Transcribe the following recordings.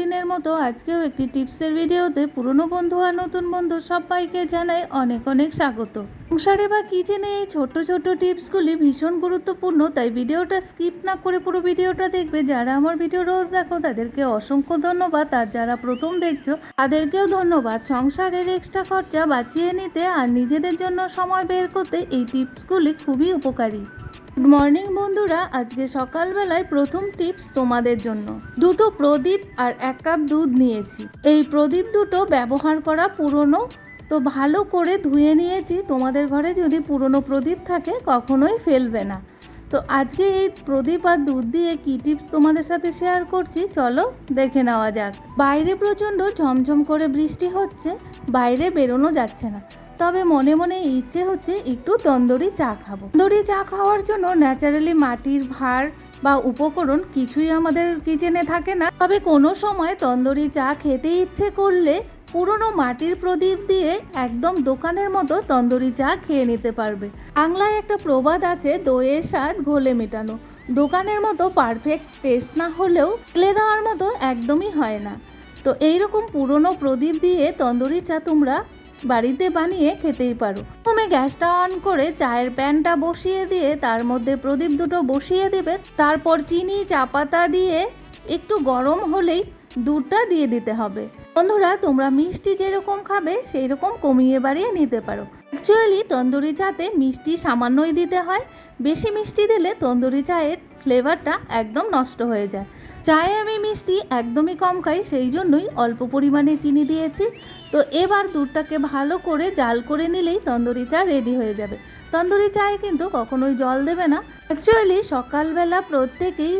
দিনের মতো আজকেও একটি টিপসের ভিডিওতে পুরনো বন্ধু আর নতুন বন্ধু সবাইকে জানাই অনেক অনেক স্বাগত। সংসারে বা কিচেনে এই ছোট ছোট টিপসগুলি ভীষণ গুরুত্বপূর্ণ, তাই ভিডিওটা স্কিপ না করে পুরো ভিডিওটা দেখবে। যারা আমার ভিডিও রোজ দেখো, তাদেরকে অসংখ্য ধন্যবাদ। আর যারা প্রথম দেখছ, তাদেরকেও ধন্যবাদ। সংসারের এক্সট্রা খরচা বাঁচিয়ে নিতে আর নিজেদের জন্য সময় বের করতে এই টিপসগুলি খুবই উপকারী। গুড মর্নিং বন্ধুরা। আজকে সকালবেলায় প্রথম টিপস তোমাদের জন্য। দুটো প্রদীপ আর এক কাপ দুধ নিয়েছি। এই প্রদীপ দুটো ব্যবহার করা পুরনো, তো ভালো করে ধুয়ে নিয়েছি। তোমাদের ঘরে যদি পুরনো প্রদীপ থাকে, কখনোই ফেলবে না। তো আজকে এই প্রদীপ আর দুধ দিয়ে কী টিপস তোমাদের সাথে শেয়ার করছি, চলো দেখে নেওয়া যাক। বাইরে প্রচণ্ড ঝমঝম করে বৃষ্টি হচ্ছে, বাইরে বেরোনো যাচ্ছে না। তবে মনে মনে ইচ্ছে হচ্ছে একটু তন্দুরি চা খাব। তন্দুরি চা খাওয়ার জন্য ন্যাচারালি মাটির ভার বা উপকরণ কিছুই আমাদের কিচেনে থাকে না। তবে কোনো সময় তন্দুরি চা খেতে ইচ্ছে করলে পুরনো মাটির প্রদীপ দিয়ে একদম দোকানের মতো তন্দুরি চা খেয়ে নিতে পারবে। বাংলায় একটা প্রবাদ আছে, দইয়ের স্বাদ ঘোলে মেটানো। দোকানের মতো পারফেক্ট টেস্ট না হলেও ফেলে দেওয়ার মতো একদমই হয় না। তো এইরকম পুরনো প্রদীপ দিয়ে তন্দুরি চা তোমরা বাড়িতে বানিয়ে খেতেই পারো। প্রথমে গ্যাসটা অন করে চায়ের প্যানটা বসিয়ে দিয়ে, তার মধ্যে প্রদীপ দুটো বসিয়ে দেবে, তারপর চিনি, চা পাতা দিয়ে একটু গরম হলেই দুধটা দিয়ে দিতে হবে। বন্ধুরা, তোমরা মিষ্টি যেরকম খাবে সেই রকম কমিয়ে বাড়িয়ে নিতে পারো। অ্যাকচুয়ালি তন্দুরি চাতে মিষ্টি সামান্যই দিতে হয়। বেশি মিষ্টি দিলে তন্দুরি চায়ের ফ্লেভারটা একদম নষ্ট হয়ে যায়। চায়ে আমি মিষ্টি একদমই কম খাই, সেই জন্যই অল্প পরিমাণে চিনি দিয়েছি। তো এবার দুধটাকে ভালো করে জাল করে নিলেই তন্দুরি চা রেডি হয়ে যাবে। তন্দুরি চায়ে কিন্তু কখনোই জল দেবে না। অ্যাকচুয়ালি সকালবেলা প্রত্যেকেই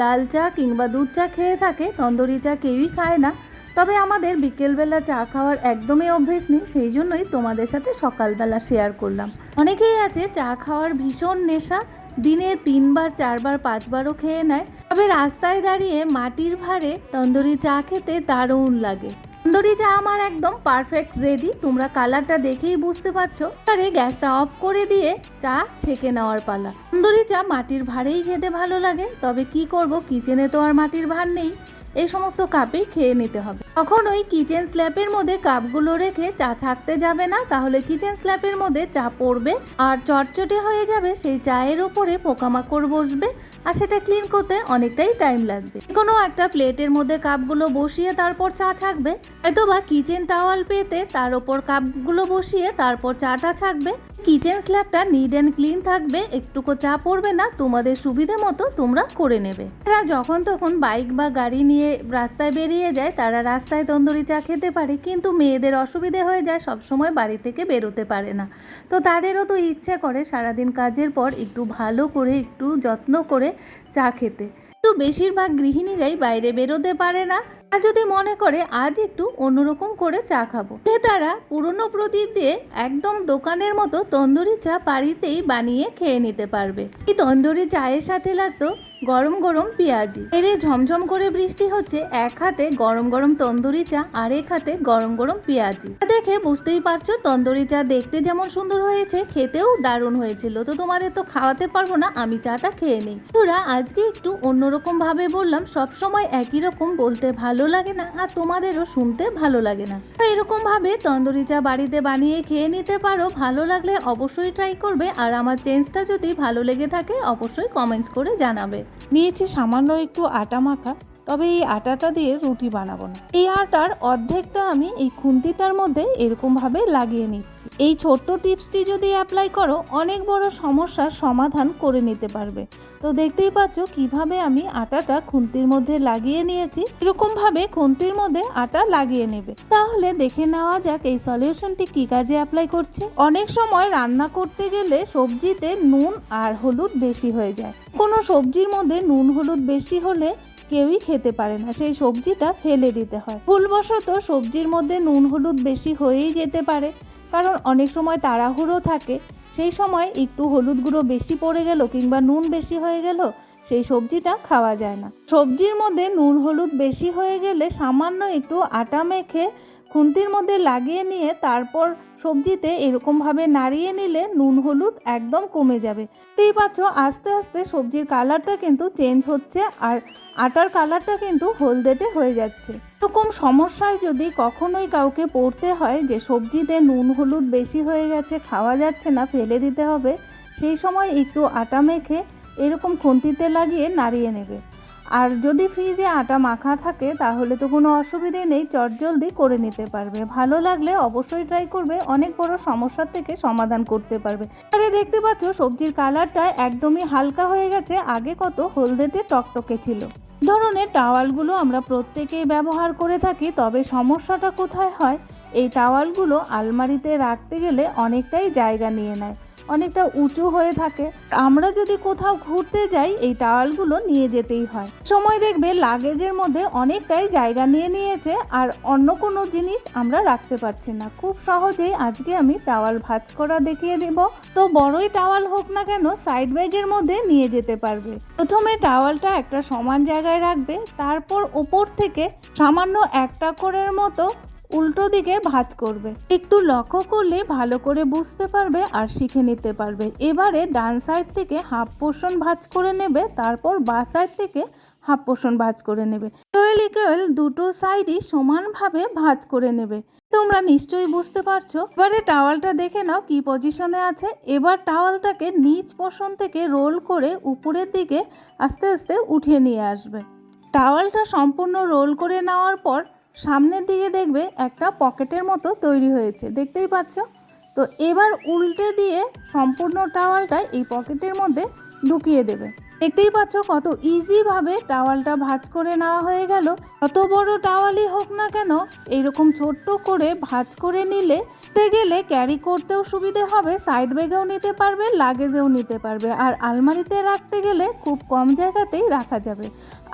লাল চা কিংবা দুধ চা খেয়ে থাকে, তন্দুরি চা কেউই খায় না। তবে আমাদের বিকেলবেলা চা খাওয়ার একদমই অভ্যেস নেই, সেই জন্যই তোমাদের সাথে সকালবেলা শেয়ার করলাম। অনেকেই আছে চা খাওয়ার ভীষণ নেশা, দিনে তিনবার, চারবার, পাঁচবারও খেয়ে নেয়। তবে রাস্তায় দাঁড়িয়ে মাটির ভারে তন্দুরি চা খেতে দারুণ লাগে। তন্দুরি চা আমার একদম পারফেক্ট রেডি তোমরা কালারটা দেখেই বুঝতে পারছ। আরে গ্যাসটা অফ করে দিয়ে চা ছেঁকে নেওয়ার পালা। তন্দুরি চা মাটির ভারেই খেতে ভালো লাগে, তবে কি করব কিচেনে তো আর মাটির ভার নেই। এই সমস্ত কাপেই খেয়ে নিতে হবে। তখন ওই কিচেন স্ল্যাপের মধ্যে কাপগুলো রেখে চা ছাকতে যাবে না, তাহলে কিচেন স্ল্যাপের মধ্যে চা পড়বে আর চটচটে হয়ে যাবে সেই চায়ের ওপরে পোকামাকড় বসবে আর সেটা ক্লিন করতে অনেকটাই টাইম লাগবে। কোনো একটা প্লেটের মধ্যে কাপগুলো বসিয়ে তারপর চা ছাকবে হয়তো বা কিচেন টাওয়াল পেতে তার ওপর কাপগুলো বসিয়ে তারপর চাটা ছাকবে কিচেন স্ল্যাবটা নিড অ্যান্ড ক্লিন থাকবে, একটুকু চা পড়বে না, তোমাদের সুবিধে মতো তোমরা করে নেবে। এরা যখন তখন বাইক বা গাড়ি নিয়ে রাস্তায় বেরিয়ে যায়, তারা রাস্তায় তন্দুরি চা খেতে পারে, কিন্তু মেয়েদের অসুবিধে হয়ে যায়, সবসময় বাড়ি থেকে বেরোতে পারে না। তো তাদেরও তো ইচ্ছে করে সারাদিন কাজের পর একটু ভালো করে, একটু যত্ন করে চা খেতে। তো বেশিরভাগ গৃহিণীরাই বাইরে বেরোতে পারে না যদি মনে করে আজ একটু অন্যরকম করে চা খাব। তারা পুরনো প্রদীপ দিয়ে একদম দোকানের মতো তন্দুরি চা বাড়িতেই বানিয়ে খেয়ে নিতে পারবে। এই তন্দুরি চায়ের সাথে লাগতো গরম গরম পেঁয়াজি। এরে ঝমঝম করে বৃষ্টি হচ্ছে এক হাতে গরম গরম তন্দুরি চা আর এক হাতে গরম গরম পেঁয়াজি। দেখে বুঝতেই পারছ তন্দুরি চা দেখতে যেমন সুন্দর হয়েছে, খেতেও দারুণ হয়েছিল। তো তোমাদের তো খাওয়াতে পারব না, আমি চাটা খেয়ে নিই। তোরা আজকে একটু অন্যরকম ভাবে বললাম সব সময় একই রকম বলতে ভালো লাগে না আর তোমাদেরও শুনতে ভালো লাগে না। তো এরকম ভাবে তন্দুরি চা বাড়িতে বানিয়ে খেয়ে নিতে পারো, ভালো লাগলে অবশ্যই ট্রাই করবে আর আমার চেঞ্জটা যদি ভালো লেগে থাকে, অবশ্যই কমেন্টস করে জানাবে। নিয়েছি সামান্য একটু আটা মাখা। তবে এই আটাটা দিয়ে রুটি বানাবো না। এই আটার অর্ধেকটা আমি এই খুন্তিটার মধ্যে এরকমভাবে লাগিয়ে নিচ্ছি। এই ছোট্ট টিপসটি যদি অ্যাপ্লাই করো, অনেক বড় সমস্যার সমাধান করে নিতে পারবে। তো দেখতেই পাচ্ছ কীভাবে আমি আটাটা খুন্তির মধ্যে লাগিয়ে নিয়েছি। এরকমভাবে খুন্তির মধ্যে আটা লাগিয়ে নেবে। তাহলে দেখে নেওয়া যাক এই সলিউশনটি কি কাজে অ্যাপ্লাই করছে। অনেক সময় রান্না করতে গেলে সবজিতে নুন আর হলুদ বেশি হয়ে যায়। কোনো সবজির মধ্যে নুন হলুদ বেশি হলে কেউই খেতে পারে না। সেই সবজিটা ফেলে দিতে হয়। ভুলবশত সবজির মধ্যে নুন হলুদ বেশি হয়েই যেতে পারে। কারণ অনেক সময় তাড়াহুড়ো থাকে। সেই সময় একটু হলুদ গুঁড়ো বেশি পড়ে গেল কিংবা নুন বেশি হয়ে গেল, সেই সবজিটা খাওয়া যায় না। সবজির মধ্যে নুন হলুদ বেশি হয়ে গেলে সামান্য একটু আটা মেখে খুন্তির মধ্যে লাগিয়ে নিয়ে তারপর সবজিতে এরকমভাবে নাড়িয়ে নিলে নুন হলুদ একদম কমে যাবে। তেই পাচ্ছ, আস্তে আস্তে সবজির কালারটা কিন্তু চেঞ্জ হচ্ছে আর আটার কালারটা কিন্তু হলদেটে হয়ে যাচ্ছে। এরকম সমস্যায় যদি কখনোই কাউকে পড়তে হয় যে সবজিতে নুন হলুদ বেশি হয়ে গেছে, খাওয়া যাচ্ছে না, ফেলে দিতে হবে, সেই সময় একটু আটা মেখে এরকম খুন্তিতে লাগিয়ে নাড়িয়ে নেবে। আর যদি ফ্রিজে আটা মাখা থাকে, তাহলে তো কোনো অসুবিধে নেই, চটজলদি করে নিতে পারবে। ভালো লাগলে অবশ্যই ট্রাই করবে, অনেক বড় সমস্যার থেকে সমাধান করতে পারবে। আরে দেখতে পাচ্ছ, সবজির কালারটা একদমই হালকা হয়ে গেছে, আগে কত হলদেতে টকটকে ছিল। ধরনের টাওয়ালগুলো আমরা প্রত্যেকেই ব্যবহার করে থাকি, তবে সমস্যাটা কোথায় হয়? এই টাওয়ালগুলো আলমারিতে রাখতে গেলে অনেকটাই জায়গা নিয়ে নেয়। অনেকটা উঁচু হয়ে থাকে। আমরা যদি কোথাও ঘুরতে যাই, এই টাওয়ালগুলো নিয়ে যেতেই হয়। সময় দেখবে লাগেজের মধ্যে অনেকটাই জায়গা নিয়ে নিয়েছে আর অন্য কোনো জিনিস আমরা রাখতে পারছি না। খুব সহজেই আজকে আমি টাওয়াল ভাঁজ করা দেখিয়ে দেব। তো বড়ই টাওয়াল হোক না কেন, সাইড ব্যাগের মধ্যে নিয়ে যেতে পারবে। প্রথমে টাওয়ালটা একটা সমান জায়গায় রাখবে, তারপর ওপর থেকে সামান্য একটা করের মতো উল্টো দিকে ভাঁজ করবে। একটু লক্ষ্য করলে ভালো করে বুঝতে পারবে আর শিখে নিতে পারবে। এবারে ডান সাইড থেকে হাফ পোর্শন ভাঁজ করে নেবে, তারপর বা সাইড থেকে হাফ পোর্শন ভাঁজ করে নেবে। ইকুয়াল দুটো সাইডই সমানভাবে ভাঁজ করে নেবে। তোমরা নিশ্চয়ই বুঝতে পারছ। এবারে টাওয়ালটা দেখে নাও কি পজিশনে আছে। এবার টাওয়ালটাকে নিচ পোর্শন থেকে রোল করে উপরের দিকে আস্তে আস্তে উঠিয়ে নিয়ে আসবে। টাওয়ালটা সম্পূর্ণ রোল করে নেওয়ার পর সামনের দিকে দেখবে একটা পকেটের মতো তৈরি হয়েছে, দেখতেই পাচ্ছ? তো এবার উল্টে দিয়ে সম্পূর্ণ টাওয়ালটা এই পকেটের মধ্যে ঢুকিয়ে দেবে। দেখতেই পাচ্ছ কত ইজিভাবে টাওয়ালটা ভাজ করে নেওয়া হয়ে গেল। অত বড় টাওয়ালই হোক না কেন, এইরকম ছোট্ট করে ভাজ করে নিলে তে গেলে ক্যারি করতেও সুবিধে হবে সাইড ব্যাগেও নিতে পারবে, লাগেজেও নিতে পারবে। আর আলমারিতে রাখতে গেলে খুব কম জায়গাতেই রাখা যাবে।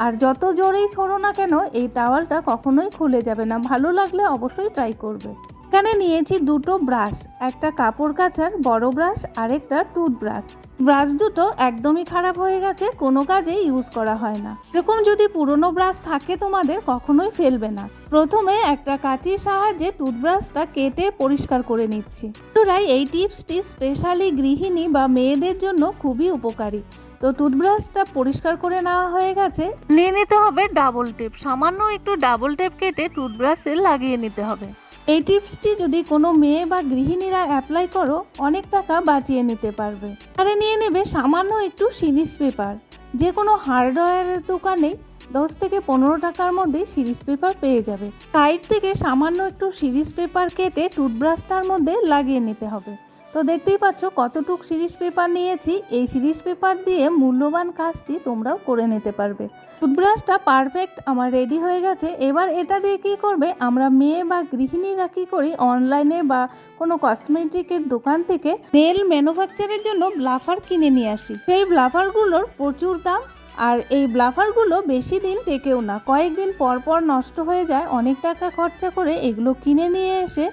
আর যত জোরেই ছোড়ো না কেন, এই টাওয়ালটা কখনোই খুলে যাবে না। ভালো লাগলে অবশ্যই ট্রাই করবে। এখানে নিয়েছি দুটো ব্রাশ, একটা কাপড় কাচার বড় ব্রাশ আর একটা টুথব্রাশ। ব্রাশ দুটো একদমই খারাপ হয়ে গেছে, কোনো কাজে ইউজ করা হয় না। এরকম যদি পুরনো ব্রাশ থাকে তোমাদের, কখনোই ফেলবে না। প্রথমে একটা কাঁচির সাহায্যে টুথব্রাশটা কেটে পরিষ্কার করে নিচ্ছি। তোরাই এই টিপসটি স্পেশালি গৃহিণী বা মেয়েদের জন্য খুবই উপকারী। তো টুথব্রাশটা পরিষ্কার করে নেওয়া হয়ে গেছে। নিয়ে নিতে হবে ডাবল টেপ সামান্য একটু ডাবল টেপ কেটে টুথব্রাশে লাগিয়ে নিতে হবে। এই টিপসটি যদি কোনো মেয়ে বা গৃহিণীরা অ্যাপ্লাই করো, অনেক টাকা বাঁচিয়ে নিতে পারবে। আরে নিয়ে নেবে সামান্য একটু সিরিজ পেপার। যে কোনো হার্ডওয়্যারের দোকানে দশ থেকে পনেরো টাকার মধ্যে সিরিজ পেপার পেয়ে যাবে। সাইড থেকে সামান্য একটু সিরিজ পেপার কেটে টুথব্রাশটার মধ্যে লাগিয়ে নিতে হবে। তো দেখতেই পাচ্ছ কতটুক সিরিজ পেপার নিয়েছি। এই সিরিজ পেপার দিয়ে মূল্যবান কাজটি তোমরাও করে নিতে পারবে। টুথব্রাশটা পারফেক্ট আমার রেডি হয়ে গেছে। এবার এটা দিয়ে কী করবে? আমরা মেয়ে বা গৃহিণীরা কী করি? অনলাইনে বা কোনো কসমেটিকের দোকান থেকে নেল ম্যানুফ্যাকচারের জন্য ব্লাফার কিনে নিয়ে আসি। সেই ব্লাফারগুলোর প্রচুর দাম। আর এই ব্লাফারগুলো বেশি দিন টেকেও না। কয়েকদিন পর পর নষ্ট হয়ে যায়। অনেক টাকা খরচা করে এগুলো কিনে নিয়ে এসে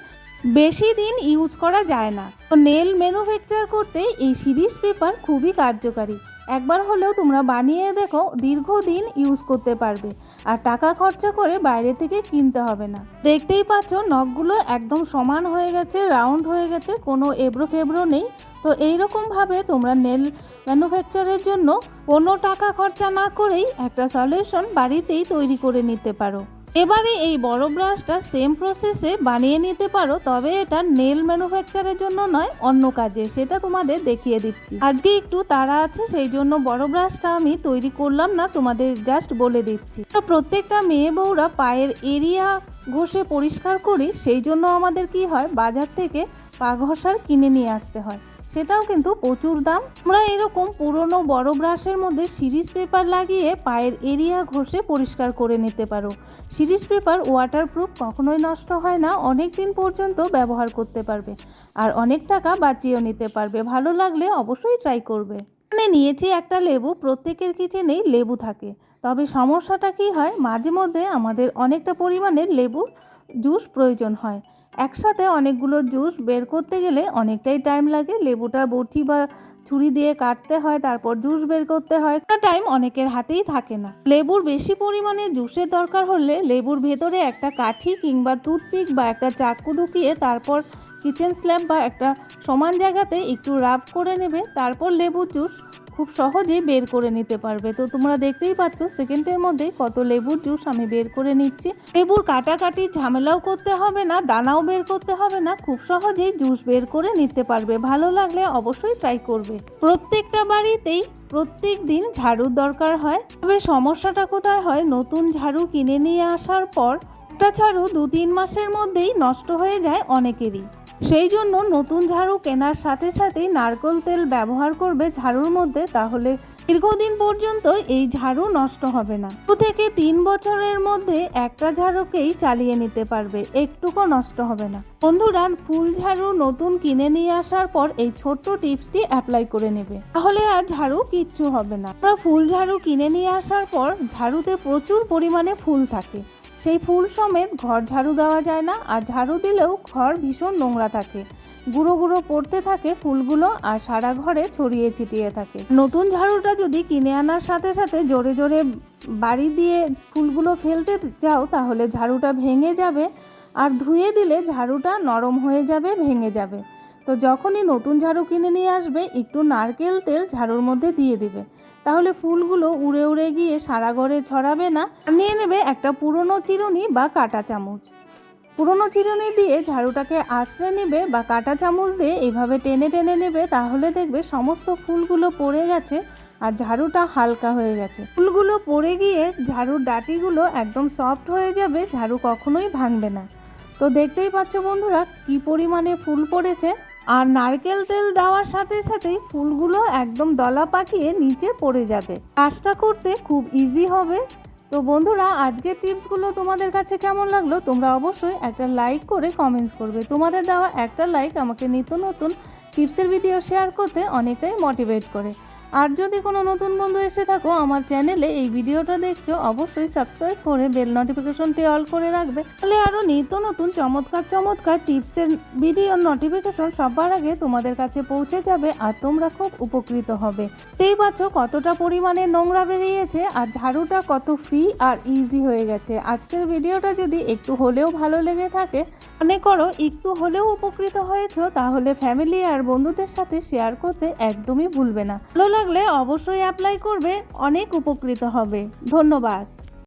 বেশি দিন ইউজ করা যায় না। তো নেল ম্যানুফ্যাকচার করতে এই সিরিজ পেপার খুবই কার্যকারী। একবার হলেও তোমরা বানিয়ে দেখো, দীর্ঘদিন ইউজ করতে পারবে। আর টাকা খরচা করে বাইরে থেকে কিনতে হবে না। দেখতেই পাচ্ছ, নখগুলো একদম সমান হয়ে গেছে, রাউন্ড হয়ে গেছে, কোনো এবড়ো খেবড়ো নেই। তো এইরকমভাবে তোমরা নেল ম্যানুফ্যাকচারের জন্য কোনো টাকা খরচা না করেই একটা সলিউশন বাড়িতেই তৈরি করে নিতে পারো। এবারে এই বড় ব্রাশটা সেম প্রসেসে বানিয়ে নিতে পারো, তবে এটা নেল ম্যানুফ্যাকচারের জন্য নয়, অন্য কাজে। সেটা তোমাদের দেখিয়ে দিচ্ছি। আজকে একটু তাড়া আছে, সেই জন্য বড় ব্রাশটা আমি তৈরি করলাম না, তোমাদের জাস্ট বলে দিচ্ছি। প্রত্যেকটা মেয়ে বউরা পায়ের এরিয়া ঘষে পরিষ্কার করি, সেই জন্য আমাদের কি হয়, বাজার থেকে পা ঘষার কিনে নিয়ে আসতে হয়। সেটাও কিন্তু প্রচুর দাম। আমরা এরকম পুরনো বড় ব্রাশের মধ্যে সিরিজ পেপার লাগিয়ে পায়ের এরিয়া ঘষে পরিষ্কার করে নিতে পারো। সিরিজ পেপার ওয়াটারপ্রুফ কখনোই নষ্ট হয় না অনেক দিন পর্যন্ত ব্যবহার করতে পারবে। আর অনেক টাকা বাঁচিয়েও নিতে পারবে। ভালো লাগলে অবশ্যই ট্রাই করবে। এখানে নিয়েছি একটা লেবু, প্রত্যেকের কিচেনেই লেবু থাকে। তবে সমস্যাটা কি হয়, মাঝে মধ্যে আমাদের অনেকটা পরিমাণে লেবুর জুস প্রয়োজন হয়। একসাথে অনেকগুলো জুস বের করতে গেলে অনেকটাই টাইম লাগে। লেবুটা বটি বা ছুরি দিয়ে কাটতে হয়, তারপর জুস বের করতে হয়। একটা টাইম অনেকের হাতেই থাকে না। লেবুর বেশি পরিমাণে জুসের দরকার হলে লেবুর ভেতরে একটা কাঠি কিংবা টুথপিক বা একটা চাকু ঢুকিয়ে তারপর কিচেন স্ল্যাব বা একটা সমান জায়গাতে একটু রাব করে নেবে। তারপর লেবু জুস খুব সহজেই বের করে নিতে পারবে। তো তোমরা দেখতেই পাচ্ছ সেকেন্ডের মধ্যেই কত লেবুর জুস আমি বের করে নিচ্ছি। লেবুর কাটাকাটি ঝামেলাও করতে হবে না, দানাও বের করতে হবে না, খুব সহজেই জুস বের করে নিতে পারবে। ভালো লাগলে অবশ্যই ট্রাই করবে। প্রত্যেকটা বাড়িতেই প্রত্যেক দিন ঝাড়ুর দরকার হয়। তবে সমস্যাটা কোথায় হয়? নতুন ঝাড়ু কিনে নিয়ে আসার পর একটা ঝাড়ু দু তিন মাসের মধ্যেই নষ্ট হয়ে যায় অনেকেরই। সেই জন্য নতুন ঝাড়ু কেনার সাথে সাথেই নারকেল তেল ব্যবহার করবে ঝাড়ুর মধ্যে, তাহলে দীর্ঘদিন পর্যন্ত এই ঝাড়ু নষ্ট হবে না। দু থেকে তিন বছরের মধ্যে একটা ঝাড়ুকেই চালিয়ে নিতে পারবে, একটুকু নষ্ট হবে না। বন্ধুরা, ফুল ঝাড়ু নতুন কিনে নিয়ে আসার পর এই ছোট্ট টিপসটি অ্যাপ্লাই করে নেবে। তাহলে আর ঝাড়ু কিচ্ছু হবে না। ফুল ঝাড়ু কিনে নিয়ে আসার পর ঝাড়ুতে প্রচুর পরিমাণে ফুল থাকে। সেই ফুল সমেত ঘর ঝাড়ু দেওয়া যায় না, আর ঝাড়ু দিলেও ঘর ভীষণ নোংরা থাকে। গুঁড়ো গুঁড়ো পড়তে থাকে ফুলগুলো আর সারা ঘরে ছড়িয়ে ছিটিয়ে থাকে। নতুন ঝাড়ুটা যদি কিনে আনার সাথে সাথে জোরে জোরে বাড়ি দিয়ে ফুলগুলো ফেলতে যাও তাহলে ঝাড়ুটা ভেঙে যাবে, আর ধুয়ে দিলে ঝাড়ুটা নরম হয়ে যাবে, ভেঙে যাবে। তো যখনই নতুন ঝাড়ু কিনে নিয়ে আসবে, একটু নারকেল তেল ঝাড়ুর মধ্যে দিয়ে দিবে। তাহলে ফুলগুলো উড়ে উড়ে গিয়ে সারা ঘরে ছড়াবে না? নিয়ে নেবে একটা পুরনো চিরুনি বা কাঁটা চামচ। পুরনো চিরুনি দিয়ে ঝাড়ুটাকে আশ্রে নেবে বা কাঁটা চামচ দিয়ে এভাবে টেনে টেনে নেবে, তাহলে দেখবে সমস্ত ফুলগুলো পড়ে গেছে আর ঝাড়ুটা হালকা হয়ে গেছে। ফুলগুলো পড়ে গিয়ে ঝাড়ুর ডাটিগুলো একদম সফট হয়ে যাবে, ঝাড়ু কখনোই ভাঙবে না। তো দেখতেই পাচ্ছ বন্ধুরা, কি পরিমাণে ফুল পড়েছে। আর নারকেল তেল দেওয়ার সাথে সাথেই ফুলগুলো একদম দলা পাকিয়ে নিচে পড়ে যাবে। কাজটা করতে খুব ইজি হবে। তো বন্ধুরা, আজকের টিপসগুলো তোমাদের কাছে কেমন লাগল? তোমরা অবশ্যই একটা লাইক করে কমেন্টস করবে। তোমাদের দেওয়া একটা লাইক আমাকে নিত্য নতুন টিপসের ভিডিও শেয়ার করতে অনেকটাই মোটিভেট করে। আর যদি কোনো নতুন বন্ধু এসে থাকো, আমার চ্যানেলে এই ভিডিওটা দেখছ, অবশ্যই সাবস্ক্রাইব করে বেল নোটিফিকেশনটি অল করে রাখবে। তাহলে আরও নিত্য নতুন চমৎকার চমৎকার টিপসের ভিডিওর নোটিফিকেশন সবার আগে তোমাদের কাছে পৌঁছে যাবে আর তোমরা খুব উপকৃত হবে। তেই পাচ্ছ কতটা পরিমাণে নোংরা বেরিয়েছে আর ঝাড়ুটা কত ফ্রি আর ইজি হয়ে গেছে। আজকের ভিডিওটা যদি একটু হলেও ভালো লেগে থাকে, মনে করো একটু হলেও উপকৃত হয়েছো, তাহলে ফ্যামিলি আর বন্ধুদের সাথে শেয়ার করতে একদমই ভুলবে না। ভালো লাগলে অবশ্যই অ্যাপ্লাই করবে অনেক উপকৃত হবে। ধন্যবাদ।